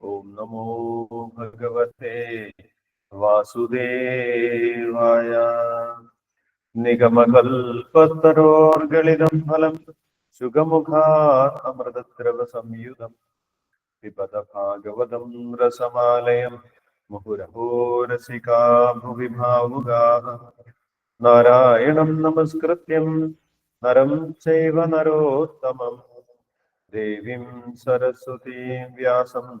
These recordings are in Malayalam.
ഓം നമോ ഭഗവത്തെ വാസുദേവായ നിഗമകൽപത്തരോർഗളിതം ഫലം സുഖമുഖാൻ അമൃതദ്രവ സംയുതം പിപത ഭാഗവതം രസമാലയം മുഹുരഹോ രസികാ ഭുവി ഭാവുകാഹ നാരായണം നമസ്കൃത്യം നരം ചൈവ നരോത്തമം ദേവീം സരസ്വതീം വ്യാസം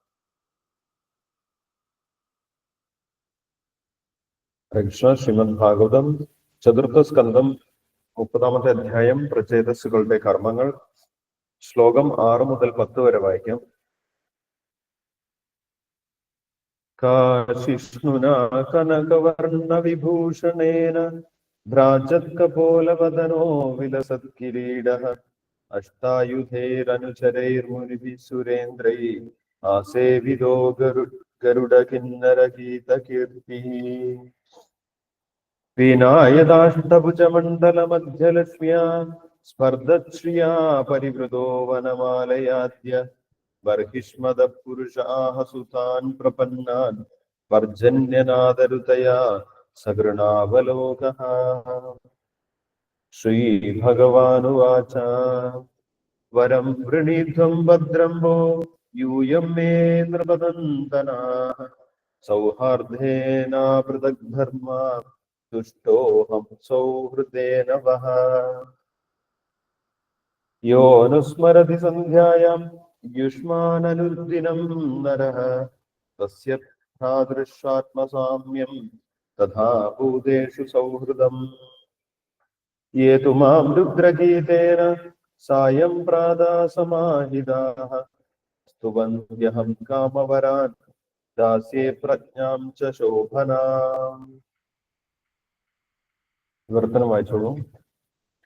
കൃഷ്ണ ശ്രീമദ് ഭാഗവതം ചതുർത്ഥ സ്കന്ധം മുപ്പതാമത്തെ അധ്യായം പ്രചേതസ്സുകളുടെ കർമ്മങ്ങൾ ശ്ലോകം ആറ് മുതൽ പത്ത് വരെ വായിക്കാം. കാശിഷ്ണുന കനകവർണ വിഭൂഷണേന ഭ്രാജത്കപോലവദനോ വിലസത്കിരീടഃ. അഷ്ടായുധേരനുചരൈർമുനിഭി സുരേന്ദ്രൈ ആസേവിതോ ഗരു ഗരുഡകിന്നരഗീതകീർത്തിः വീനായതാഷ്ടഭുജമണ്ഡലമധ്യലക്ഷ്മ്യാ സ്പർദ്ധശ്രിയാ പരിവൃതോ വനമാലയാദ്യ ബർഹിഷ്മദ പുരുഷാഹ സുതാൻ പ്രപന്നാൻ പർജന്യനാദരുതയാ സഗൃണാവലോകഃ ശ്രീഭഗവാനുവാച. വരം വൃണീധ്വം ഭദ്രം വോ യൂയം മേ നൃപദന്തനാഃ. സൗഹാർദ്ദേനാപൃതഗ്ധർമ്മ दुष्टोऽहं सौहृदेन वः यो अनुस्मरति सन्ध्यायां युष्माननुर्दिनं नरः। तस्य तादृशात्मसाम्यं तथा भूतेषु सौहृदम्। ये तु माँ रुद्रगीतेन सायं प्रादासमाहिताः। स्तुवन्त्यहं कामवरान् दास्ये प्रज्ञां च शोभनाम्। വിവർത്തനം വായിച്ചോളൂ.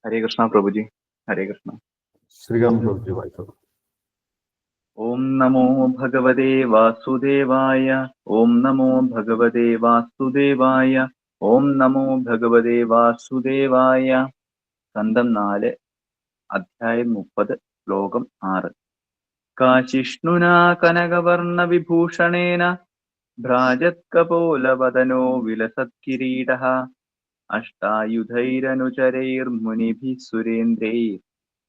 ഹരേ കൃഷ്ണ പ്രഭുജി ഹരേ കൃഷ്ണ. ശ്രീകാന്ത് പ്രഭുജി വായിച്ചോളൂ. ഓം നമോ ഭഗവതേ വാസുദേവായ ഓം നമോ ഭഗവതേ വാസുദേവായ ഓം നമോ ഭഗവതേ വാസുദേവായ. സ്കന്ധം നാല് അധ്യായം മുപ്പത് ശ്ലോകം ആറ്. കാശിഷ്ണുനാ കനകവർണ വിഭൂഷണേന ഭ്രാജത്കപോലവദനോ വിലസത്കിരീട അഷ്ടായുധൈരനുചരൈർമുനിഭിः സുരേന്ദ്രൈർ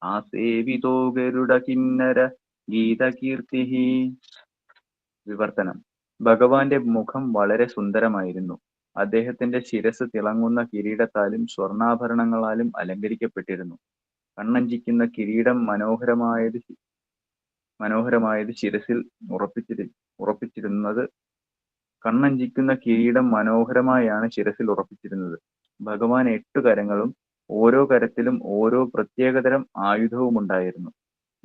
ആസേവിതോ ഗരുഡകിന്നര ഗീതകീർത്തി വിവർത്തനം. ഭഗവാന്റെ മുഖം വളരെ സുന്ദരമായിരുന്നു. അദ്ദേഹത്തിന്റെ ശിരസ് തിളങ്ങുന്ന കിരീടത്താലും സ്വർണാഭരണങ്ങളാലും അലങ്കരിക്കപ്പെട്ടിരുന്നു. കണ്ണഞ്ചിക്കുന്ന കിരീടം മനോഹരമായത് മനോഹരമായത് ശിരസിൽ ഉറപ്പിച്ചിരി ഉറപ്പിച്ചിരുന്നത് കണ്ണഞ്ചിക്കുന്ന കിരീടം മനോഹരമായാണ് ശിരസിൽ ഉറപ്പിച്ചിരുന്നത്. ഭഗവാൻ എട്ടു കരങ്ങളും ഓരോ കരത്തിലും ഓരോ പ്രത്യേകതരം ആയുധവും ഉണ്ടായിരുന്നു.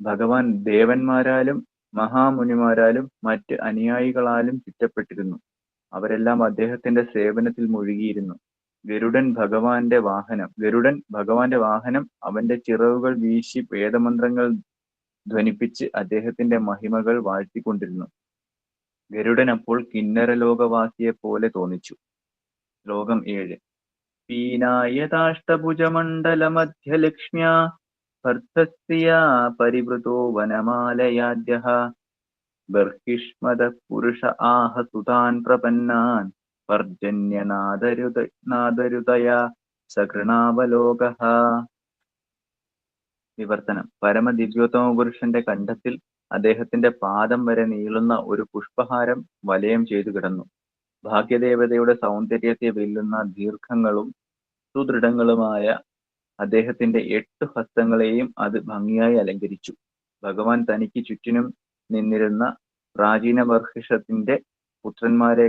ഭഗവാൻ ദേവന്മാരാലും മഹാമുനിമാരാലും മറ്റ് അനുയായികളാലും ചുറ്റപ്പെട്ടിരുന്നു. അവരെല്ലാം അദ്ദേഹത്തിന്റെ സേവനത്തിൽ മുഴുകിയിരുന്നു. ഗരുഡൻ ഭഗവാന്റെ വാഹനം ഗരുഡൻ ഭഗവാന്റെ വാഹനം അവന്റെ ചിറകുകൾ വീശി വേദമന്ത്രങ്ങൾ ധ്വനിപ്പിച്ച് അദ്ദേഹത്തിന്റെ മഹിമകൾ വാഴ്ത്തിക്കൊണ്ടിരുന്നു. ഗരുഡൻ അപ്പോൾ കിന്നരലോകവാസിയെ പോലെ തോന്നിച്ചു. ശ്ലോകം ഏഴ്. ബർഹിഷ്മദ പുരുഷ ആഹ സുതാൻ പ്രപന്നാൻ പർജന്യനാദരുത നാദരുതയാ സകൃണാവലോകഃ വിവർത്തനം. പരമദിവ്യോത്തമ പുരുഷന്റെ കണ്ഠത്തിൽ അദ്ദേഹത്തിന്റെ പാദം വരെ നീളുന്ന ഒരു പുഷ്പഹാരം വലയം ചെയ്തു കിടന്നു. ഭാഗ്യദേവതയുടെ സൗന്ദര്യത്തെ വെല്ലുന്ന ദീർഘങ്ങളും സുദൃഢങ്ങളുമായ അദ്ദേഹത്തിന്റെ എട്ട് ഹസ്തങ്ങളെയും അത് ഭംഗിയായി അലങ്കരിച്ചു. ഭഗവാൻ തനിക്ക് ചുറ്റിനും നിന്നിരുന്ന പ്രാചീന ബർഹിഷത്തിന്റെ പുത്രന്മാരെ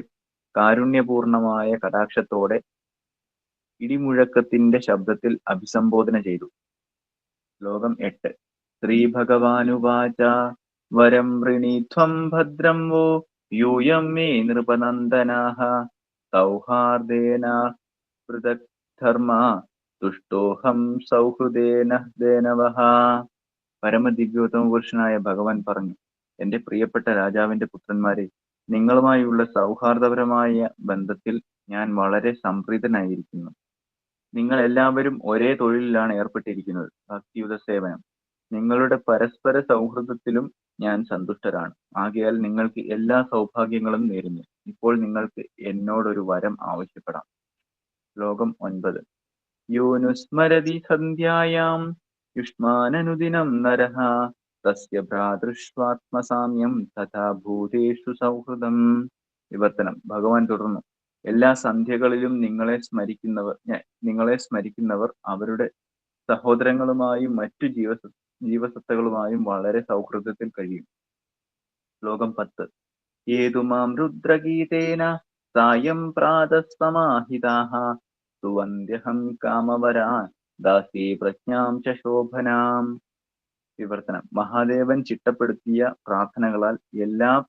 കാരുണ്യപൂർണമായ കടാക്ഷത്തോടെ ഇടിമുഴക്കത്തിന്റെ ശബ്ദത്തിൽ അഭിസംബോധന ചെയ്തു. ശ്ലോകം എട്ട്. ശ്രീ ഭഗവാനുവാച വരം വൃണീധ്വം ഭദ്രം വോ യൂയം മേ നൃപനന്ദനാഹ സൗഹാർദേന പൃഥക് ധർമ്മ തുഷ്ടോഹം സൗഹൃദേന ദേനവഹ പരമദിവ്യോത്തമ പുരുഷനായ ഭഗവാൻ പറഞ്ഞു എന്റെ പ്രിയപ്പെട്ട രാജാവിന്റെ പുത്രന്മാരെ നിങ്ങളുമായുള്ള സൗഹാർദ്ദപരമായ ബന്ധത്തിൽ ഞാൻ വളരെ സംപ്രീതനായിരിക്കുന്നു. നിങ്ങൾ എല്ലാവരും ഒരേ തൊഴിലിലാണ് ഏർപ്പെട്ടിരിക്കുന്നത് ഭക്തിയുത സേവനം. നിങ്ങളുടെ പരസ്പര സൗഹൃദത്തിലും ഞാൻ സന്തുഷ്ടരാണ്. ആകയാൽ നിങ്ങൾക്ക് എല്ലാ സൗഭാഗ്യങ്ങളും നേരുന്നു. ഇപ്പോൾ നിങ്ങൾക്ക് എന്നോടൊരു വരം ആവശ്യപ്പെടാം. ശ്ലോകം ഒൻപത്. യോനുസ്മരതി സന്ധ്യായാം യുഷ്മാനനുദിനം നരഹ. തസ്യ ഭ്രാതൃഷ്വാത്മസാമ്യം തഥാ ഭൂതേഷു സൗഹൃദം. വിവർത്തനം. ഭഗവാൻ തുടർന്നു. എല്ലാ സന്ധ്യകളിലും നിങ്ങളെ സ്മരിക്കുന്നവർ നിങ്ങളെ സ്മരിക്കുന്നവർ അവരുടെ സഹോദരങ്ങളുമായും മറ്റു ജീവസ ജീവസത്തകളുമായും വളരെ സൗഹൃദത്തിൽ കഴിയും. ശ്ലോകം പത്ത്. ഏതുമാം രുദ്രഗീതേന സായം പ്രാതസമാഹിതാഹ സുവന്ധ്യഹം കാമവരാൻ ദാസി പ്രജ്ഞാം ച ശോഭനാം. വിവർത്തനം. മഹാദേവൻ ചിട്ടപ്പെടുത്തിയ പ്രാർത്ഥനകളാൽ എല്ലാ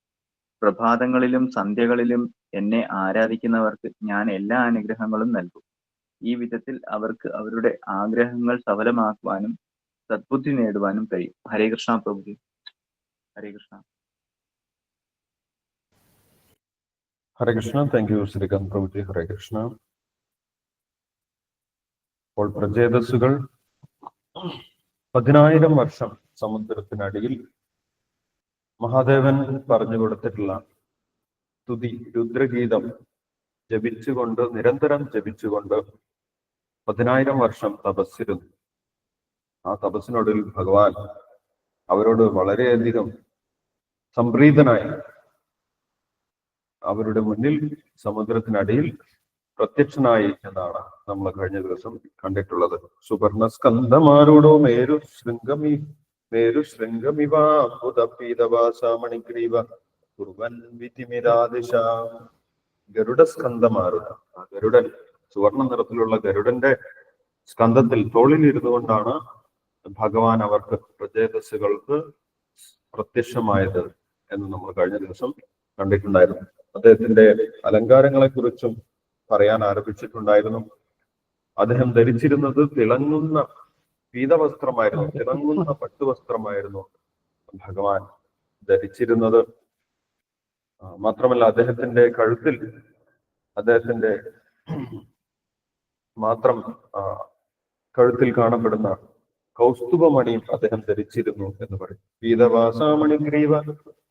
പ്രഭാതങ്ങളിലും സന്ധ്യകളിലും എന്നെ ആരാധിക്കുന്നവർക്ക് ഞാൻ എല്ലാ അനുഗ്രഹങ്ങളും നൽകും. ഈ വിധത്തിൽ അവർക്ക് അവരുടെ ആഗ്രഹങ്ങൾ സഫലമാക്കുവാനും സദ്ബുദ്ധി നേടുവാനും കഴിയും. Hare Krishna Prabhuji. Hare Krishna. Hare Krishna. Thank you Srikanth Prabhuji. ഹരേ കൃഷ്ണ. അപ്പോൾ പ്രചേതസ്സുകൾ പതിനായിരം വർഷം സമുദ്രത്തിനടിയിൽ മഹാദേവൻ പറഞ്ഞു കൊടുത്തിട്ടുള്ള സ്തുതി രുദ്രഗീതം ജപിച്ചുകൊണ്ട് നിരന്തരം ജപിച്ചുകൊണ്ട് പതിനായിരം വർഷം തപസ്സിരുന്നു. ആ തപസ്സിനൊടുവിൽ ഭഗവാൻ അവരോട് വളരെയധികം സംപ്രീതനായി അവരുടെ മുന്നിൽ സമുദ്രത്തിനടിയിൽ പ്രത്യക്ഷനായി എന്നാണ് നമ്മൾ കഴിഞ്ഞ ദിവസം കണ്ടിട്ടുള്ളത്. സുവർണ സ്കന്ധമാരോടോ മേരു ശൃംഗമി മേരു ശൃംഗമിവാപീതവാസാമണിഗ്രീവ കുർവൻ വിധിമിരാദിശ. ഗരുഡസ്കന്ധമാരുട ആ ഗരുഡൻ സുവർണ നിറത്തിലുള്ള ഗരുഡന്റെ സ്കന്ധത്തിൽ തോളിലിരുന്നു കൊണ്ടാണ് ഭഗവാൻ അവർക്ക് പ്രജേതസ്സുകൾക്ക് പ്രത്യക്ഷമായത് എന്ന് നമ്മൾ കഴിഞ്ഞ ദിവസം കണ്ടിട്ടുണ്ടായിരുന്നു. അദ്ദേഹത്തിന്റെ അലങ്കാരങ്ങളെ കുറിച്ചും പറയാൻ ആരംഭിച്ചിട്ടുണ്ടായിരുന്നു. അദ്ദേഹം ധരിച്ചിരുന്നത് തിളങ്ങുന്ന പീതവസ്ത്രമായിരുന്നു തിളങ്ങുന്ന പട്ടുവസ്ത്രമായിരുന്നു ഭഗവാൻ ധരിച്ചിരുന്നത്. മാത്രമല്ല അദ്ദേഹത്തിന്റെ കഴുത്തിൽ അദ്ദേഹത്തിന്റെ മാത്രം കഴുത്തിൽ കാണപ്പെടുന്ന കൗസ്തുഭമണിയും അദ്ദേഹം ധരിച്ചിരുന്നു എന്ന് പറയും. പീതവാസാമണി ഗ്രീവ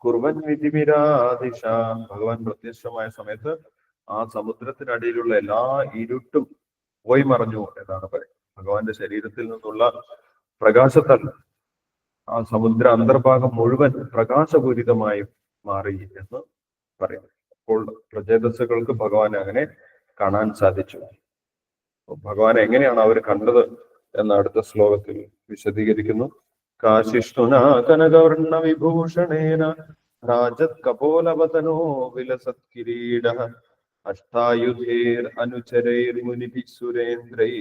കുർവൻ വിധിവിരാദിശ ഭഗവാൻ പ്രത്യക്ഷമായ സമയത്ത് ആ സമുദ്രത്തിനടിയിലുള്ള എല്ലാ ഇരുട്ടും പോയി മറഞ്ഞു എന്നാണ് പറയുന്നത്. ഭഗവാന്റെ ശരീരത്തിൽ നിന്നുള്ള പ്രകാശത്താൽ ആ സമുദ്ര അന്തർഭാഗം മുഴുവൻ പ്രകാശപൂരിതമായി മാറി എന്ന് പറയുന്നു. അപ്പോൾ പ്രചേതസ്സുകൾക്ക് ഭഗവാൻ അങ്ങനെ കാണാൻ സാധിച്ചു. ഭഗവാൻ എങ്ങനെയാണ് അവർ കണ്ടത്? എന്ന് അടുത്ത ശ്ലോകത്തിൽ വിശദീകരിക്കുന്നു. കാശിഷ്ണുന കനകവർണ വിഭൂഷണേന രാജത് കപോലവതനോ വിലസത് കിരീട അഷ്ടായുധേർ അനുചരൈർ മുനിഭി സുരേന്ദ്രൈ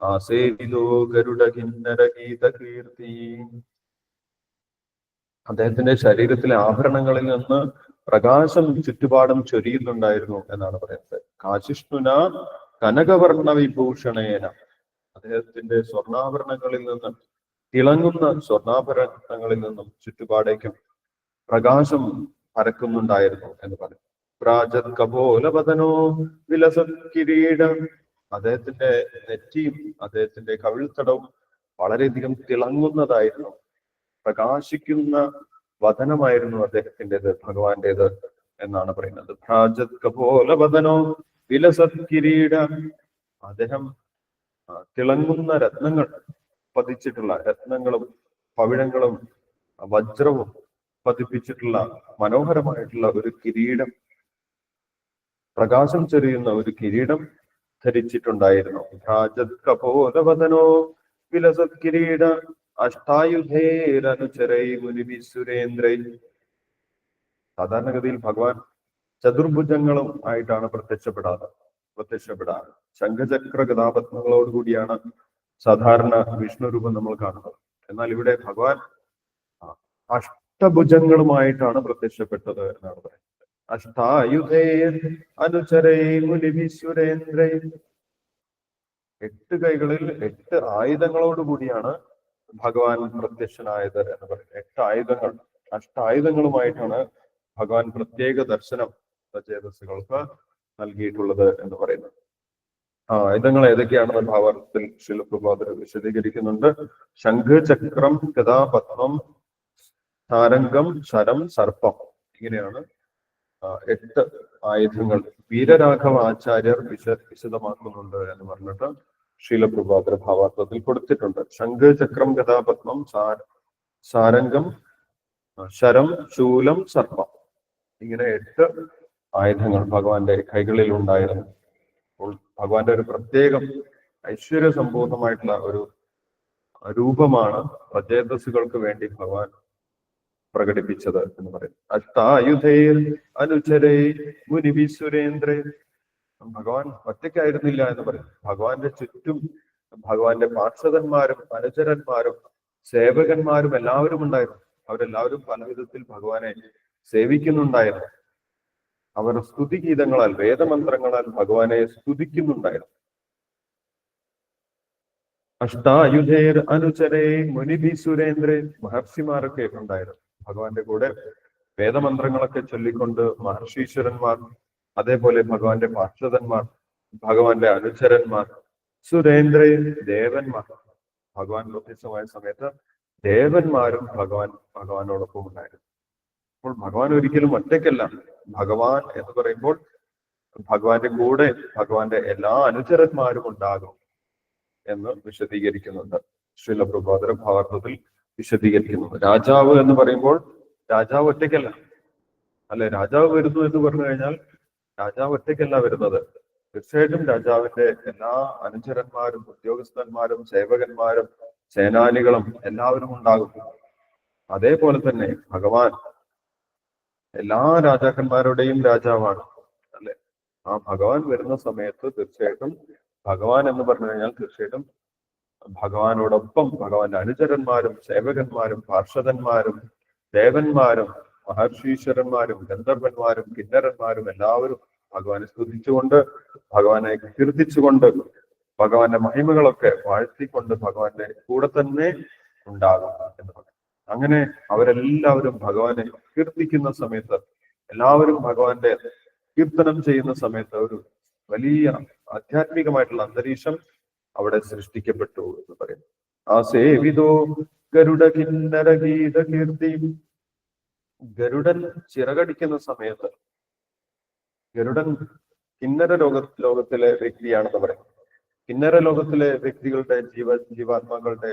ആസേവിതോ ഗരുഡ കിന്നര ഗീത കീർത്തി അദ്ദേഹത്തിന്റെ ശരീരത്തിലെ ആഭരണങ്ങളിൽ നിന്ന് പ്രകാശം ചുറ്റുപാടും ചൊരിയുന്നുണ്ടായിരുന്നു എന്നാണ് പറയുന്നത്. കാശിഷ്ണുന കനകവർണ വിഭൂഷണേന അദ്ദേഹത്തിന്റെ സ്വർണാഭരണങ്ങളിൽ നിന്നും തിളങ്ങുന്ന സ്വർണാഭരണങ്ങളിൽ നിന്നും ചുറ്റുപാടേക്കും പ്രകാശം പരക്കുന്നുണ്ടായിരുന്നു എന്ന് പറയും പ്രാജത് കപോലപതനോ വിലസത് കിരീടം. അദ്ദേഹത്തിന്റെ നെറ്റിയും അദ്ദേഹത്തിന്റെ കവിൾത്തടവും വളരെയധികം തിളങ്ങുന്നതായിരുന്നു. പ്രകാശിക്കുന്ന വതനമായിരുന്നു അദ്ദേഹത്തിന്റെത് ഭഗവാന്റേത് എന്നാണ് പറയുന്നത്. പ്രാജത് കപോലപതനോ വിലസത് കിരീട. അദ്ദേഹം തിളങ്ങുന്ന രത്നങ്ങൾ പതിച്ചിട്ടുള്ള രത്നങ്ങളും പവിഴങ്ങളും വജ്രവും പതിപ്പിച്ചിട്ടുള്ള മനോഹരമായിട്ടുള്ള ഒരു കിരീടം പ്രകാശം ചെറിയുന്ന ഒരു കിരീടം ധരിച്ചിട്ടുണ്ടായിരുന്നു. ഭ്രാജത് കപോലവദനോ വിലസത് കിരീട അഷ്ടായുധേരനുചരൈ മുനിവി സുരേന്ദ്രൈ. സാധാരണഗതിയിൽ ഭഗവാൻ ചതുർഭുജങ്ങളും ആയിട്ടാണ് പ്രത്യക്ഷപ്പെടാറ്. പ്രത്യക്ഷപ്പെടാറ് ശംഖചക്ര കഥാപത്മങ്ങളോട് കൂടിയാണ് സാധാരണ വിഷ്ണു രൂപം നമ്മൾ കാണുന്നത്. എന്നാൽ ഇവിടെ ഭഗവാൻ അഷ്ടഭുജങ്ങളുമായിട്ടാണ് പ്രത്യക്ഷപ്പെട്ടത് എന്നാണ് പറയുന്നത്. അഷ്ടായുധേ അനുചരേ മുനിവിശ്വരേന്ദ്രേ. എട്ട് കൈകളിൽ എട്ട് ആയുധങ്ങളോട് കൂടിയാണ് ഭഗവാൻ പ്രത്യക്ഷനായത് എന്ന് പറയുന്നത്. എട്ട് ആയുധങ്ങൾ. അഷ്ടായുധങ്ങളുമായിട്ടാണ് ഭഗവാൻ പ്രത്യേക ദർശനം സചേതസ്സുകൾക്ക് നൽകിയിട്ടുള്ളത് എന്ന് പറയുന്നത്. ആയുധങ്ങൾ ഏതൊക്കെയാണെന്ന് ഭാവാർത്ഥത്തിൽ ശിലപ്രഭാതർ വിശദീകരിക്കുന്നുണ്ട്. ശംഖ് ചക്രം കഥാപത്മം താരംഗം ശരം സർപ്പം ഇങ്ങനെയാണ് എട്ട് ആയുധങ്ങൾ വീരരാഘവ ആചാര്യർ വിശ വിശദമാക്കുന്നുണ്ട് എന്ന് പറഞ്ഞിട്ട് ശീലപ്രഭാതര ഭാവാർത്ഥത്തിൽ കൊടുത്തിട്ടുണ്ട്. ശംഖ് ചക്രം കഥാപത്മം സാര സാരംഗം ശരം ശൂലം സർപ്പം ഇങ്ങനെ എട്ട് ആയുധങ്ങൾ ഭഗവാന്റെ കൈകളിൽ ഉണ്ടായിരുന്നു അപ്പോൾ ഭഗവാന്റെ ഒരു പ്രത്യേകം ഐശ്വര്യ സമ്പൂർണമായിട്ടുള്ള ഒരു രൂപമാണ് പ്രചേതസ്സുകൾക്ക് വേണ്ടി ഭഗവാൻ പ്രകടിപ്പിച്ചത് എന്ന് പറയും അഷ്ടായുധേർ അനുചരേ മുനിവി സുരേന്ദ്രേ ഭഗവാൻ ഒറ്റയ്ക്കായിരുന്നില്ല എന്ന് പറയും. ഭഗവാന്റെ ചുറ്റും ഭഗവാന്റെ പാർഷദന്മാരും അനുചരന്മാരും സേവകന്മാരും എല്ലാവരും ഉണ്ടായിരുന്നു. അവരെല്ലാവരും പല വിധത്തിൽ ഭഗവാനെ സേവിക്കുന്നുണ്ടായിരുന്നു. അവർ സ്തുതി ഗീതങ്ങളാൽ വേദമന്ത്രങ്ങളാൽ ഭഗവാനെ സ്തുതിക്കുന്നുണ്ടായിരുന്നു. അഷ്ടായുധേർ അനുചരേ മുനിഭി സുരേന്ദ്രൻ മഹർഷിമാരൊക്കെ ഉണ്ടായിരുന്നു. ഭഗവാന്റെ കൂടെ വേദമന്ത്രങ്ങളൊക്കെ ചൊല്ലിക്കൊണ്ട് മഹർഷീശ്വരന്മാർ അതേപോലെ ഭഗവാന്റെ പാർഷദന്മാർ ഭഗവാന്റെ അനുചരന്മാർ സുരേന്ദ്രൻ ദേവന്മാർ ഭഗവാൻ പ്രത്യക്ഷമായ സമയത്ത് ദേവന്മാരും ഭഗവാൻ ഭഗവാനോടൊപ്പം ഉണ്ടായിരുന്നു. അപ്പോൾ ഭഗവാൻ ഒരിക്കലും ഒറ്റയ്ക്കല്ല. ഭഗവാൻ എന്ന് പറയുമ്പോൾ ഭഗവാന്റെ കൂടെ ഭഗവാന്റെ എല്ലാ അനുചരന്മാരും ഉണ്ടാകും എന്ന് വിശദീകരിക്കുന്നുണ്ട്. ശ്രീല പ്രഭാതര ഭാവാർത്ഥത്തിൽ വിശദീകരിക്കുന്നു രാജാവ് എന്ന് പറയുമ്പോൾ രാജാവ് ഒറ്റയ്ക്കല്ല. അല്ലെ രാജാവ് വരുന്നു എന്ന് പറഞ്ഞു കഴിഞ്ഞാൽ രാജാവ് ഒറ്റയ്ക്കല്ല വരുന്നത്. തീർച്ചയായിട്ടും രാജാവിന്റെ എല്ലാ അനുചരന്മാരും ഉദ്യോഗസ്ഥന്മാരും സേവകന്മാരും സേനാനികളും എല്ലാവരും ഉണ്ടാകും. അതേപോലെ തന്നെ ഭഗവാൻ എല്ലാ രാജാക്കന്മാരുടെയും രാജാവാണ്. അല്ലെ? ആ ഭഗവാൻ വരുന്ന സമയത്ത് തീർച്ചയായിട്ടും ഭഗവാൻ എന്ന് പറഞ്ഞു കഴിഞ്ഞാൽ തീർച്ചയായിട്ടും ഭഗവാനോടൊപ്പം ഭഗവാന്റെ അനുചരന്മാരും സേവകന്മാരും പാർഷദന്മാരും ദേവന്മാരും മഹർഷീശ്വരന്മാരും ഗന്ധർവന്മാരും കിന്നരന്മാരും എല്ലാവരും ഭഗവാനെ സ്തുതിച്ചുകൊണ്ട് ഭഗവാനെ കീർത്തിച്ചുകൊണ്ട് ഭഗവാന്റെ മഹിമകളൊക്കെ വാഴ്ത്തിക്കൊണ്ട് ഭഗവാന്റെ കൂടെ തന്നെ ഉണ്ടാകും എന്ന് പറയും അങ്ങനെ അവരെല്ലാവരും ഭഗവാനെ കീർത്തിക്കുന്ന സമയത്ത് എല്ലാവരും ഭഗവാന്റെ കീർത്തനം ചെയ്യുന്ന സമയത്ത് ഒരു വലിയ ആധ്യാത്മികമായിട്ടുള്ള അന്തരീക്ഷം അവിടെ സൃഷ്ടിക്കപ്പെട്ടു എന്ന് പറയുന്നു. ആ സേവിതോ ഗരുഡ കിന്നര ഗീത കീർത്തി. ഗരുഡൻ ചിറകടിക്കുന്ന സമയത്ത് ഗരുഡൻ കിന്നര ലോക ലോകത്തിലെ വ്യക്തിയാണെന്ന് പറയുന്നത് കിന്നര ലോകത്തിലെ വ്യക്തികളുടെ ജീവ ജീവാത്മാക്കളുടെ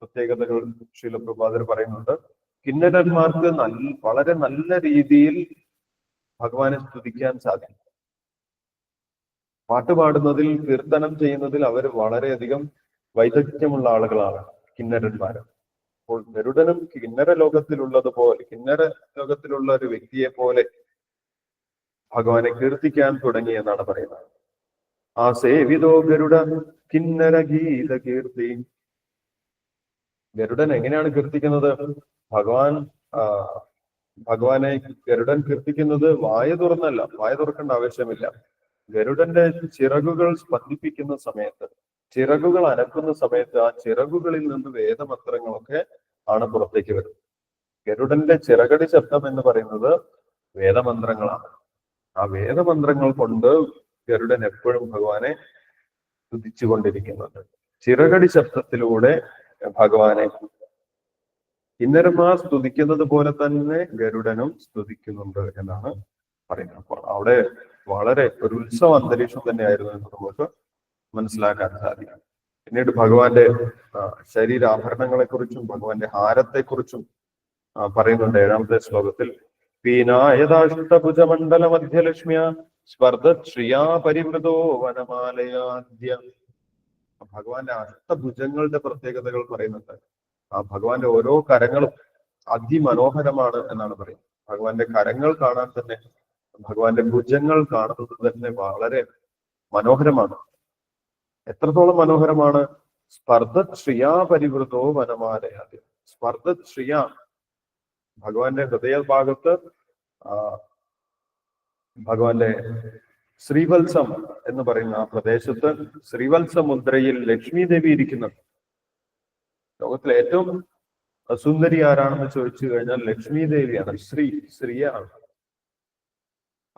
പ്രത്യേകതകൾ ശീലപ്രഭാതർ പറയുന്നുണ്ട്. കിന്നരന്മാർക്ക് നല്ല വളരെ നല്ല രീതിയിൽ ഭഗവാനെ സ്തുതിക്കാൻ സാധിക്കും. പാട്ട് പാടുന്നതിൽ കീർത്തനം ചെയ്യുന്നതിൽ അവർ വളരെയധികം വൈദഗ്ധ്യമുള്ള ആളുകളാണ് കിന്നരന്മാര് അപ്പോൾ ഗരുഡനും കിന്നര ലോകത്തിലുള്ളതുപോലെ കിന്നര ലോകത്തിലുള്ള ഒരു വ്യക്തിയെ പോലെ ഭഗവാനെ കീർത്തിക്കാൻ തുടങ്ങി എന്നാണ് പറയുന്നത്. ആ സേവിതോ ഗരുഡ കിന്നര ഗീത കീർത്തി ഗരുഡൻ എങ്ങനെയാണ് കീർത്തിക്കുന്നത്? ഭഗവാൻ ഭഗവാനെ ഗരുഡൻ കീർത്തിക്കുന്നത് വായ തുറന്നല്ല വായ തുറക്കേണ്ട ആവശ്യമില്ല. ഗരുഡന്റെ ചിറകുകൾ സ്പന്ദിപ്പിക്കുന്ന സമയത്ത് ചിറകുകൾ അനക്കുന്ന സമയത്ത് ആ ചിറകുകളിൽ നിന്ന് വേദമന്ത്രങ്ങളൊക്കെ ആണ് പുറത്തേക്ക് വരുന്നത്. ഗരുഡന്റെ ചിറകടി ശബ്ദം എന്ന് പറയുന്നത് വേദമന്ത്രങ്ങളാണ്. ആ വേദമന്ത്രങ്ങൾ കൊണ്ട് ഗരുഡൻ എപ്പോഴും ഭഗവാനെ സ്തുതിച്ചുകൊണ്ടിരിക്കുന്നുണ്ട്. ചിറകടി ശബ്ദത്തിലൂടെ ഭഗവാനെ. കിന്നരന്മാർ സ്തുതിക്കുന്നത് പോലെ തന്നെ ഗരുഡനും സ്തുതിക്കുന്നുണ്ട് എന്നാണ് പറയുന്നത്. അപ്പോൾ അവിടെ വളരെ ഒരു ഉത്സവ അന്തരീക്ഷം തന്നെയായിരുന്നു എന്ന് നമുക്ക് മനസ്സിലാക്കാൻ സാധിക്കും. പിന്നീട് ഭഗവാന്റെ ശരീരാഭരണങ്ങളെ കുറിച്ചും ഭഗവാന്റെ ഹാരത്തെ കുറിച്ചും പറയുന്നുണ്ട് ഏഴാമത്തെ ശ്ലോകത്തിൽ. പീനായതാഷ്ടഭുജമണ്ഡല മധ്യലക്ഷ്മ്യ സ്പർദ്ധ ശ്രിയാ പരിവൃതോ വനമാലയാദ്യ. ഭഗവാന്റെ അഷ്ടഭുജങ്ങളുടെ പ്രത്യേകതകൾ പറയുന്നുണ്ട്. ആ ഭഗവാന്റെ ഓരോ കരങ്ങളും അതിമനോഹരമാണ് എന്നാണ് പറയുന്നത്. ഭഗവാന്റെ കരങ്ങൾ കാണാൻ തന്നെ ഭഗവാന്റെ ഭുജങ്ങൾ കാണുന്നത് തന്നെ വളരെ മനോഹരമാണ്. എത്രത്തോളം മനോഹരമാണ്? സ്പർദ്ധശ്രിയാ പരിവൃതോ വനമാലയാദ്യ സ്പർദ്ധശ്രിയ ഭഗവാന്റെ ഹൃദയഭാഗത്ത് ആ ഭഗവാന്റെ ശ്രീവത്സം എന്ന് പറയുന്ന ആ പ്രദേശത്ത് ശ്രീവത്സ മുദ്രയിൽ ലക്ഷ്മി ദേവി ഇരിക്കുന്നുണ്ട് ലോകത്തിലെ ഏറ്റവും സുന്ദരി ആരാണെന്ന് ചോദിച്ചു കഴിഞ്ഞാൽ ലക്ഷ്മി ദേവിയാണ് ശ്രീ ശ്രീയാണ്.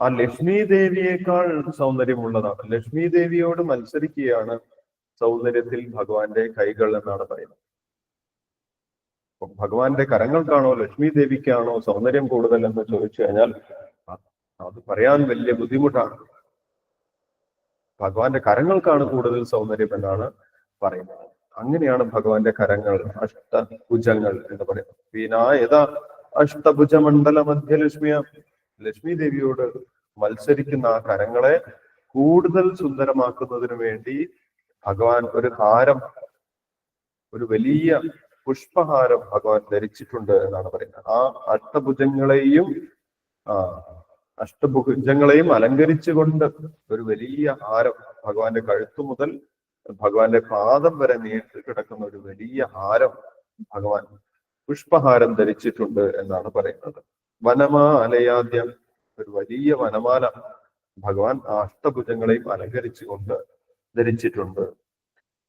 ആ ലക്ഷ്മി ദേവിയേക്കാൾ സൗന്ദര്യമുള്ളതാണ്. ലക്ഷ്മി ദേവിയോട് മത്സരിക്കുകയാണ് സൗന്ദര്യത്തിൽ ഭഗവാന്റെ കൈകൾ എന്നാണ് പറയുന്നത്. ഭഗവാന്റെ കരങ്ങൾക്കാണോ ലക്ഷ്മി ദേവിക്കാണോ സൗന്ദര്യം കൂടുതൽ എന്ന് ചോദിച്ചു കഴിഞ്ഞാൽ അത് പറയാൻ വലിയ ബുദ്ധിമുട്ടാണ്. ഭഗവാന്റെ കരങ്ങൾക്കാണ് കൂടുതൽ സൗന്ദര്യം എന്നാണ് പറയുന്നത്. അങ്ങനെയാണ് ഭഗവാന്റെ കരങ്ങൾ അഷ്ടഭുജങ്ങൾ എന്ന് പറയുന്നത്. വിനായത അഷ്ടഭുജമണ്ഡല മധ്യലക്ഷ്മിയ ലക്ഷ്മി ദേവിയോട് മത്സരിക്കുന്ന ആ കരങ്ങളെ കൂടുതൽ സുന്ദരമാക്കുന്നതിനു വേണ്ടി ഭഗവാൻ ഒരു ഹാരം ഒരു വലിയ പുഷ്പഹാരം ഭഗവാൻ ധരിച്ചിട്ടുണ്ട് എന്നാണ് പറയുന്നത്. ആ അഷ്ടഭുജങ്ങളെയും ആ അഷ്ടഭുജങ്ങളെയും അലങ്കരിച്ചുകൊണ്ട് ഒരു വലിയ ഹാരം ഭഗവാന്റെ കഴുത്തു മുതൽ ഭഗവാന്റെ പാദം വരെ നീട്ടി കിടക്കുന്ന ഒരു വലിയ ഹാരം ഭഗവാൻ പുഷ്പഹാരം ധരിച്ചിട്ടുണ്ട് എന്നാണ് പറയുന്നത്. വനമാലയാദ്യം ഒരു വലിയ വനമാല ഭഗവാൻ ആ അഷ്ടഭുജങ്ങളെയും അലങ്കരിച്ചുകൊണ്ട് ധരിച്ചിട്ടുണ്ട്.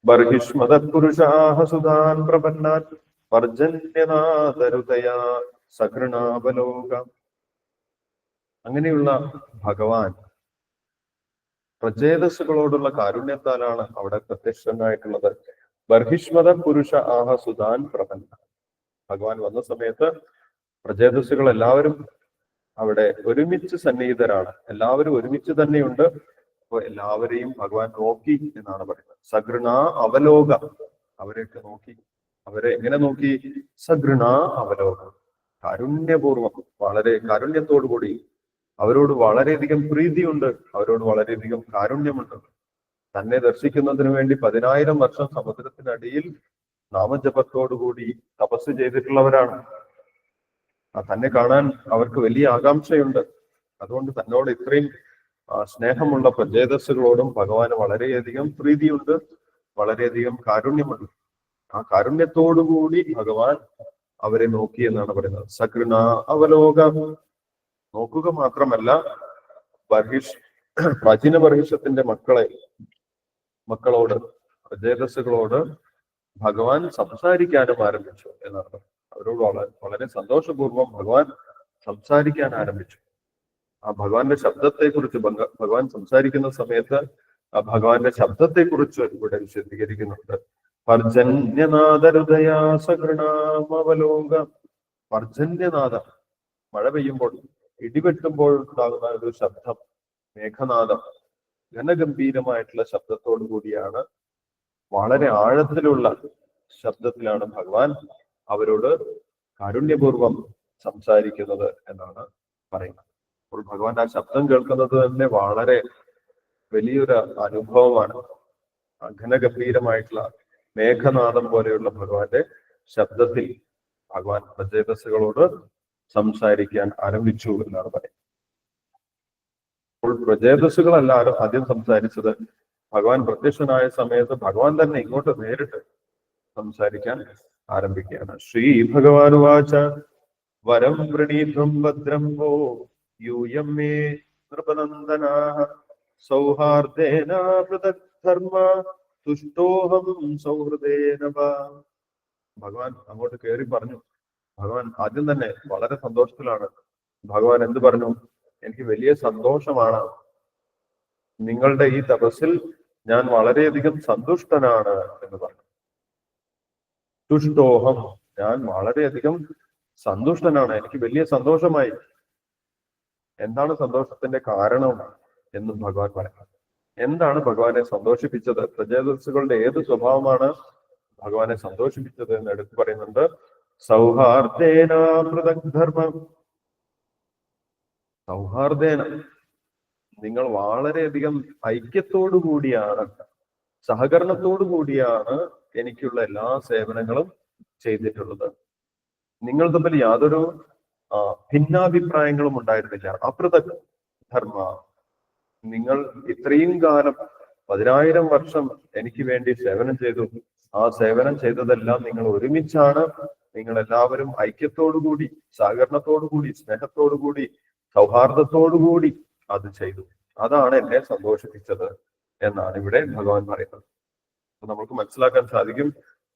ബർഹിഷ്മത പുരുഷാഹസുധാൻ പ്രപന്നാൻ വർജന്യനാഥരുതയാ സകൃണാവലോക അങ്ങനെയുള്ള ഭഗവാൻ പ്രചേതസ്സുകളോടുള്ള കാരുണ്യത്താലാണ് അവിടെ പ്രത്യക്ഷനായിട്ടുള്ളത്. ബർഹിഷ്മത പുരുഷ ആഹ സുധാൻ പ്രപന്ന. ഭഗവാൻ വന്ന സമയത്ത് പ്രചേതസ്സുകൾ എല്ലാവരും അവിടെ ഒരുമിച്ച് സന്നിഹിതരാണ്. എല്ലാവരും ഒരുമിച്ച് തന്നെയുണ്ട്. അപ്പൊ എല്ലാവരെയും ഭഗവാൻ നോക്കി എന്നാണ് പറയുന്നത്. സഗൃണ അവലോക. അവരെയൊക്കെ നോക്കി. അവരെ എങ്ങനെ നോക്കി? സഗൃണ അവലോക. കാരുണ്യപൂർവം. വളരെ കാരുണ്യത്തോടു കൂടി അവരോട് വളരെയധികം പ്രീതിയുണ്ട് അവരോട് വളരെയധികം കാരുണ്യമുണ്ട്. തന്നെ ദർശിക്കുന്നതിന് വേണ്ടി പതിനായിരം വർഷം സമുദ്രത്തിനടിയിൽ നാമജപത്തോടുകൂടി തപസ് ചെയ്തിട്ടുള്ളവരാണ്. ആ തന്നെ കാണാൻ അവർക്ക് വലിയ ആകാംക്ഷയുണ്ട്. അതുകൊണ്ട് തന്നോട് ഇത്രയും സ്നേഹമുള്ള പ്രജേതസ്സുകളോടും ഭഗവാന് വളരെയധികം പ്രീതിയുണ്ട് വളരെയധികം കാരുണ്യമുണ്ട്. ആ കാരുണ്യത്തോടുകൂടി ഭഗവാൻ അവരെ നോക്കി എന്നാണ് പറയുന്നത്. സകൃണ അവലോക. നോക്കുക മാത്രമല്ല ബർഹിഷ് പ്രാചീന ബർഹിഷത്തിന്റെ മക്കളെ മക്കളോട് ജേതസ്സുകളോട് ഭഗവാൻ സംസാരിക്കാനും ആരംഭിച്ചു എന്നർത്ഥം. അവരോട് വളരെ വളരെ സന്തോഷപൂർവം ഭഗവാൻ സംസാരിക്കാൻ ആരംഭിച്ചു. ആ ഭഗവാന്റെ ശബ്ദത്തെ കുറിച്ച് ഭഗവാൻ സംസാരിക്കുന്ന സമയത്ത് ആ ഭഗവാന്റെ ശബ്ദത്തെ കുറിച്ച് ഇവിടെ വിശദീകരിക്കുന്നുണ്ട്. പർജന്യനാഥ ഹൃദയാസകൃണാമവലോക പർജന്യനാഥ മഴ പെയ്യുമ്പോൾ ഇടിവെട്ടുമ്പോൾ ഉണ്ടാകുന്ന ഒരു ശബ്ദം മേഘനാദം ഘനഗംഭീരമായിട്ടുള്ള ശബ്ദത്തോടു കൂടിയാണ് വളരെ ആഴത്തിലുള്ള ശബ്ദത്തിലാണ് ഭഗവാൻ അവരോട് കാരുണ്യപൂർവം സംസാരിക്കുന്നത് എന്നാണ് പറയുന്നത്. അപ്പോൾ ഭഗവാൻ ആ ശബ്ദം കേൾക്കുന്നത് തന്നെ വളരെ വലിയൊരു അനുഭവമാണ്. ഘനഗംഭീരമായിട്ടുള്ള മേഘനാദം പോലെയുള്ള ഭഗവാന്റെ ശബ്ദത്തിൽ ഭഗവാൻ പ്രജേതസ്സുകളോട് സംസാരിക്കാൻ ആരംഭിച്ചു എന്നാണ് പറയുന്നത്. അപ്പോൾ പ്രജേതസ്സുകളല്ല ആദ്യം സംസാരിച്ചത് ഭഗവാൻ പ്രത്യക്ഷനായ സമയത്ത് ഭഗവാൻ തന്നെ ഇങ്ങോട്ട് നേരിട്ട് സംസാരിക്കാൻ ആരംഭിക്കുകയാണ്. ശ്രീ ഭഗവാൻ വാച വരം വൃണീധ്വം ഭദ്രം വോ യൂയം മേ നൃപനന്ദനാ സൗഹാർദ്ദേന തുഷ്ടോഹം സൗഹൃദേന ഭഗവാൻ അങ്ങോട്ട് കയറി പറഞ്ഞു. ഭഗവാൻ ആദ്യം തന്നെ വളരെ സന്തോഷത്തിലാണ്. ഭഗവാൻ എന്ത് പറഞ്ഞു? എനിക്ക് വലിയ സന്തോഷമാണ്. നിങ്ങളുടെ ഈ തപസ്സിൽ ഞാൻ വളരെയധികം സന്തുഷ്ടനാണ് എന്ന് പറഞ്ഞു. തുഷ്ടോഹം. ഞാൻ വളരെയധികം സന്തുഷ്ടനാണ്. എനിക്ക് വലിയ സന്തോഷമായി. എന്താണ് സന്തോഷത്തിന്റെ കാരണം എന്നും ഭഗവാൻ പറയുന്നത് എന്താണ് ഭഗവാനെ സന്തോഷിപ്പിച്ചത്? പ്രജേതസ്സുകളുടെ ഏത് സ്വഭാവമാണ് ഭഗവാനെ സന്തോഷിപ്പിച്ചത് എന്ന് എടുത്തു പറയുന്നുണ്ട്. സൗഹാർദ്ദേന പൃഥക്ധർമ്മം. സൗഹാർദ്ദേന നിങ്ങൾ വളരെയധികം ഐക്യത്തോടു കൂടിയാണ് സഹകരണത്തോടു കൂടിയാണ് എനിക്കുള്ള എല്ലാ സേവനങ്ങളും ചെയ്തിട്ടുള്ളത്. നിങ്ങൾ തമ്മിൽ യാതൊരു ഭിന്നാഭിപ്രായങ്ങളും ഉണ്ടായിരുന്നില്ല. അപ്രത ധർമ്മ നിങ്ങൾ ഇത്രയും കാലം പതിനായിരം വർഷം എനിക്ക് വേണ്ടി സേവനം ചെയ്തു. ആ സേവനം ചെയ്തതെല്ലാം നിങ്ങൾ ഒരുമിച്ചാണ് നിങ്ങൾ എല്ലാവരും ഐക്യത്തോടുകൂടി സഹകരണത്തോടുകൂടി സ്നേഹത്തോടുകൂടി സൗഹാർദ്ദത്തോടുകൂടി അത് ചെയ്തു. അതാണ് എന്നെ സന്തോഷിപ്പിച്ചത് എന്നാണ് ഇവിടെ ഭഗവാൻ പറയുന്നത്. നമുക്ക് മനസ്സിലാക്കാൻ സാധിക്കും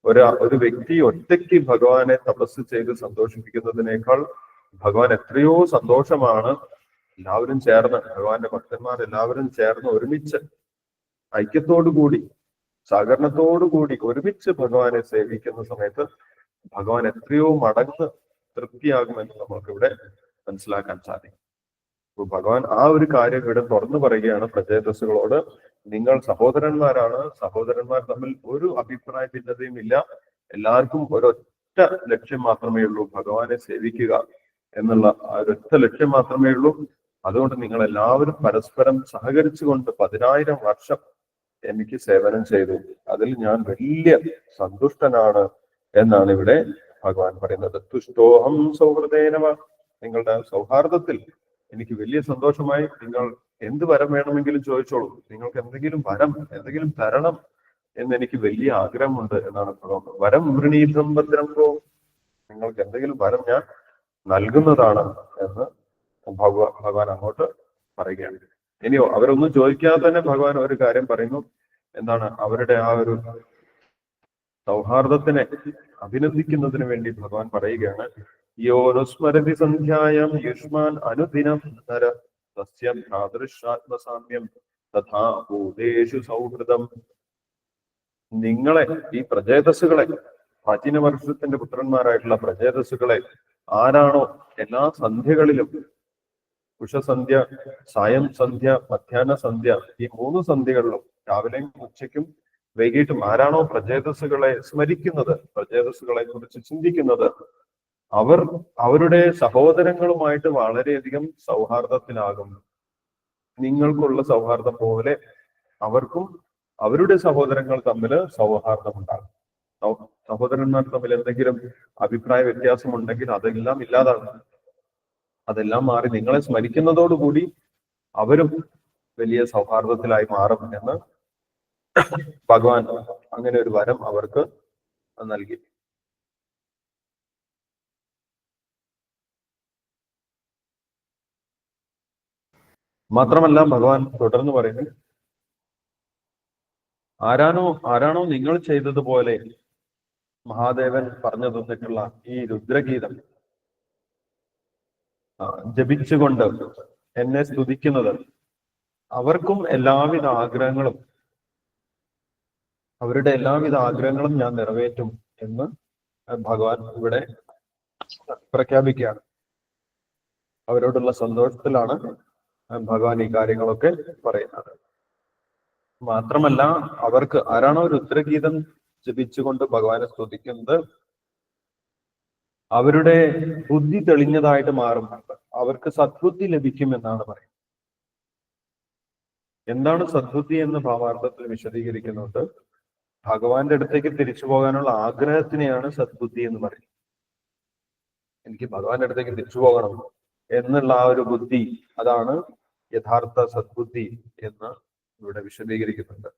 ഒരു ഒരു വ്യക്തി ഒറ്റയ്ക്ക് ഭഗവാനെ തപസ് ചെയ്ത് സന്തോഷിപ്പിക്കുന്നതിനേക്കാൾ ഭഗവാൻ എത്രയോ സന്തോഷമാണ് എല്ലാവരും ചേർന്ന് ഭഗവാന്റെ ഭക്തന്മാർ എല്ലാവരും ചേർന്ന് ഒരുമിച്ച് ഐക്യത്തോടു കൂടി സഹകരണത്തോടു കൂടി ഒരുമിച്ച് ഭഗവാനെ സേവിക്കുന്ന സമയത്ത് ഭഗവാൻ എത്രയോ മടങ്ങ് തൃപ്തിയാകുമെന്ന് നമുക്കിവിടെ മനസ്സിലാക്കാൻ സാധിക്കും. അപ്പൊ ഭഗവാൻ ആ ഒരു കാര്യം ഇവിടെ തുറന്നു പറയുകയാണ് പ്രജേതസ്സുകളോട് നിങ്ങൾ സഹോദരന്മാരാണ്. സഹോദരന്മാർ തമ്മിൽ ഒരു അഭിപ്രായ ഭിന്നതയും ഇല്ല. എല്ലാവർക്കും ഒരൊറ്റ ലക്ഷ്യം മാത്രമേ ഉള്ളൂ ഭഗവാനെ സേവിക്കുക എന്നുള്ള ആ ഒരൊറ്റ ലക്ഷ്യം മാത്രമേ ഉള്ളൂ. അതുകൊണ്ട് നിങ്ങൾ എല്ലാവരും പരസ്പരം സഹകരിച്ചുകൊണ്ട് പതിനായിരം വർഷം എനിക്ക് സേവനം ചെയ്തു. അതിൽ ഞാൻ വലിയ സന്തുഷ്ടനാണ്. എന്നാണ് ഇവിടെ ഭഗവാൻ പറയുന്നത്. തുഷ്ടോഹം സൗഹൃദേനവ നിങ്ങളുടെ സൗഹാർദ്ദത്തിൽ എനിക്ക് വലിയ സന്തോഷമായി. നിങ്ങൾ എന്ത് വരം വേണമെങ്കിലും ചോദിച്ചോളൂ. നിങ്ങൾക്ക് എന്തെങ്കിലും വരം എന്തെങ്കിലും തരണം എന്ന് എനിക്ക് വലിയ ആഗ്രഹമുണ്ട് എന്നാണ് ഭഗവാൻ വരം വൃണീതം ഭദ്രം പോ നിങ്ങൾക്ക് എന്തെങ്കിലും വരം ഞാൻ നൽകുന്നതാണ് എന്ന് ഭഗവാൻ ഭഗവാൻ അങ്ങോട്ട് പറയുകയാണ്. ഇനിയോ അവരൊന്നും ചോദിക്കാതെ തന്നെ ഭഗവാൻ ഒരു കാര്യം പറയുന്നു. എന്താണ് അവരുടെ ആ ഒരു സൗഹാർദ്ദത്തിനെ അഭിനന്ദിക്കുന്നതിന് വേണ്ടി ഭഗവാൻ പറയുകയാണ് യോനുസ്മരതി സന്ധ്യായം യുഷ്മാൻ അനുദിനം നര തസ്യ ഭ്രാതൃശാത്മസാമ്യം തഥാ ഭൂതേഷു സൗഹൃദം. നിങ്ങളെ ഈ പ്രചേതസ്സുകളെ പ്രാചീന വർഷത്തിന്റെ പുത്രന്മാരായിട്ടുള്ള പ്രചേതസ്സുകളെ ആരാണോ എല്ലാ സന്ധ്യകളിലും ഉഷസന്ധ്യ സായം സന്ധ്യ മധ്യാഹ്ന സന്ധ്യ ഈ മൂന്ന് സന്ധ്യകളിലും രാവിലെയും ഉച്ചയ്ക്കും വൈകിട്ടും ആരാണോ പ്രജേതസ്സുകളെ സ്മരിക്കുന്നത് പ്രജേതസ്സുകളെ കുറിച്ച് ചിന്തിക്കുന്നത് അവർ അവരുടെ സഹോദരങ്ങളുമായിട്ട് വളരെയധികം സൗഹാർദ്ദത്തിലാകും. നിങ്ങൾക്കുള്ള സൗഹാർദ്ദം പോലെ അവർക്കും അവരുടെ സഹോദരങ്ങൾ തമ്മിൽ സൗഹാർദ്ദമുണ്ടാകും. സഹോ- സഹോദരന്മാർ തമ്മിൽ എന്തെങ്കിലും അഭിപ്രായ വ്യത്യാസം ഉണ്ടെങ്കിൽ അതെല്ലാം ഇല്ലാതാകും അതെല്ലാം മാറി നിങ്ങളെ സ്മരിക്കുന്നതോടുകൂടി അവരും വലിയ സൗഹാർദ്ദത്തിലായി മാറും എന്ന് ഭഗവാൻ അങ്ങനെ ഒരു വരം അവർക്ക് നൽകി. മാത്രമല്ല ഭഗവാൻ തുടർന്ന് പറയുന്നു ആരാണോ ആരാണോ നിങ്ങൾ ചെയ്തതുപോലെ മഹാദേവൻ പറഞ്ഞു തന്നിട്ടുള്ള ഈ രുദ്രഗീതം ജപിച്ചുകൊണ്ട് എന്നെ സ്തുതിക്കുന്നത് അവർക്കും എല്ലാവിധ ആഗ്രഹങ്ങളും അവരുടെ എല്ലാവിധ ആഗ്രഹങ്ങളും ഞാൻ നിറവേറ്റും എന്ന് ഭഗവാൻ ഇവിടെ പ്രഖ്യാപിക്കുകയാണ്. അവരോടുള്ള സന്തോഷത്തിലാണ് ഭഗവാൻ ഈ കാര്യങ്ങളൊക്കെ പറയുന്നത്. മാത്രമല്ല അവർക്ക് ആരാണോ ഉത്തരഗീതം ജപിച്ചുകൊണ്ട് ഭഗവാനെ സ്തുതിക്കുന്നത് അവരുടെ ബുദ്ധി തെളിഞ്ഞതായിട്ട് മാറും അവർക്ക് സദ്ബുദ്ധി ലഭിക്കും എന്നാണ് പറയുന്നത്. എന്താണ് സദ്ബുദ്ധി എന്ന് ഭാവാർത്ഥത്തിൽ വിശദീകരിക്കുന്നുണ്ട് ഭഗവാന്റെ അടുത്തേക്ക് തിരിച്ചു പോകാനുള്ള ആഗ്രഹത്തിനെയാണ് സദ്ബുദ്ധി എന്ന് പറയുന്നത്. എനിക്ക് ഭഗവാന്റെ അടുത്തേക്ക് തിരിച്ചു പോകണം എന്നുള്ള ആ ഒരു ബുദ്ധി അതാണ് യഥാർത്ഥ സദ്ബുദ്ധി എന്ന് ഇവിടെ വിശദീകരിക്കുന്നുണ്ട്.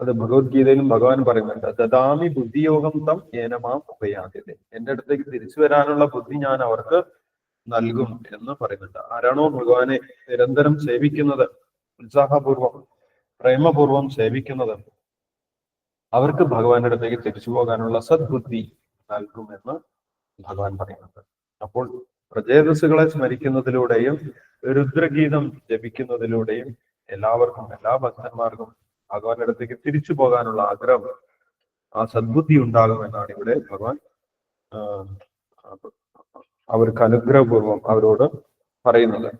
അത് ഭഗവത്ഗീതയിലും ഭഗവാൻ പറയുന്നുണ്ട് ദദാമി ബുദ്ധിയോഗം തം ഏനമാം ഉപയാദ്യത. എന്റെ അടുത്തേക്ക് തിരിച്ചു വരാനുള്ള ബുദ്ധി ഞാൻ അവർക്ക് നൽകും എന്ന് പറയുന്നുണ്ട്. ആരാണോ ഭഗവാനെ നിരന്തരം സേവിക്കുന്നത് ഉത്സാഹപൂർവം പ്രേമപൂർവം സേവിക്കുന്നത് അവർക്ക് ഭഗവാന്റെ അടുത്തേക്ക് തിരിച്ചു പോകാനുള്ള സദ്ബുദ്ധി നൽകുമെന്ന് ഭഗവാൻ പറയുന്നുണ്ട്. അപ്പോൾ പ്രജേതസ്സുകളെ സ്മരിക്കുന്നതിലൂടെയും രുദ്രഗീതം ജപിക്കുന്നതിലൂടെയും എല്ലാവർക്കും എല്ലാ ഭക്തന്മാർക്കും ഭഗവാന്റെ അടുത്തേക്ക് തിരിച്ചു പോകാനുള്ള ആഗ്രഹം ആ സദ്ബുദ്ധി ഉണ്ടാകുമെന്നാണ് ഇവിടെ ഭഗവാൻ അവർക്ക് അനുഗ്രഹപൂർവം അവരോട് പറയുന്നത്.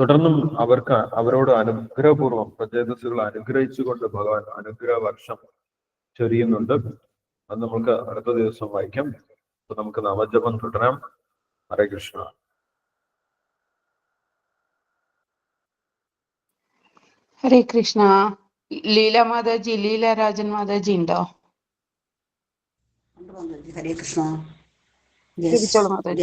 തുടർന്നും അവർക്ക് അവരോട് അനുഗ്രഹപൂർവം പ്രചേതസ്സുകൾ അനുഗ്രഹിച്ചുകൊണ്ട് ഭഗവാൻ അനുഗ്രഹ വർഷം ചൊരിയുന്നുണ്ട്. അത് നമുക്ക് അടുത്ത ദിവസം വായിക്കാം. അപ്പൊ നമുക്ക് നവജപം തുടരാം. ഹരേ കൃഷ്ണ. ഹരേ കൃഷ്ണ. ലീല മാതാജി ലീല രാജൻ മാതാജി ഉണ്ടോ? ഹരേ കൃഷ്ണ. മാതാജി.